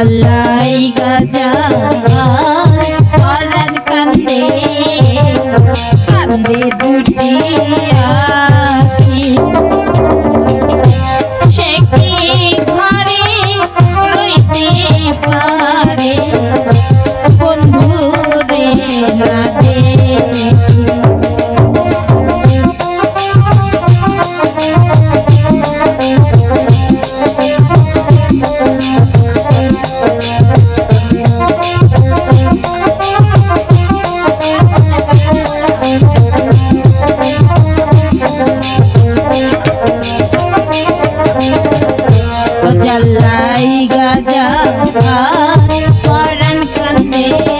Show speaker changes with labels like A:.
A: আল্লাহ গাজা হরান কান্দে কান্দে দুটি আখি। yeah.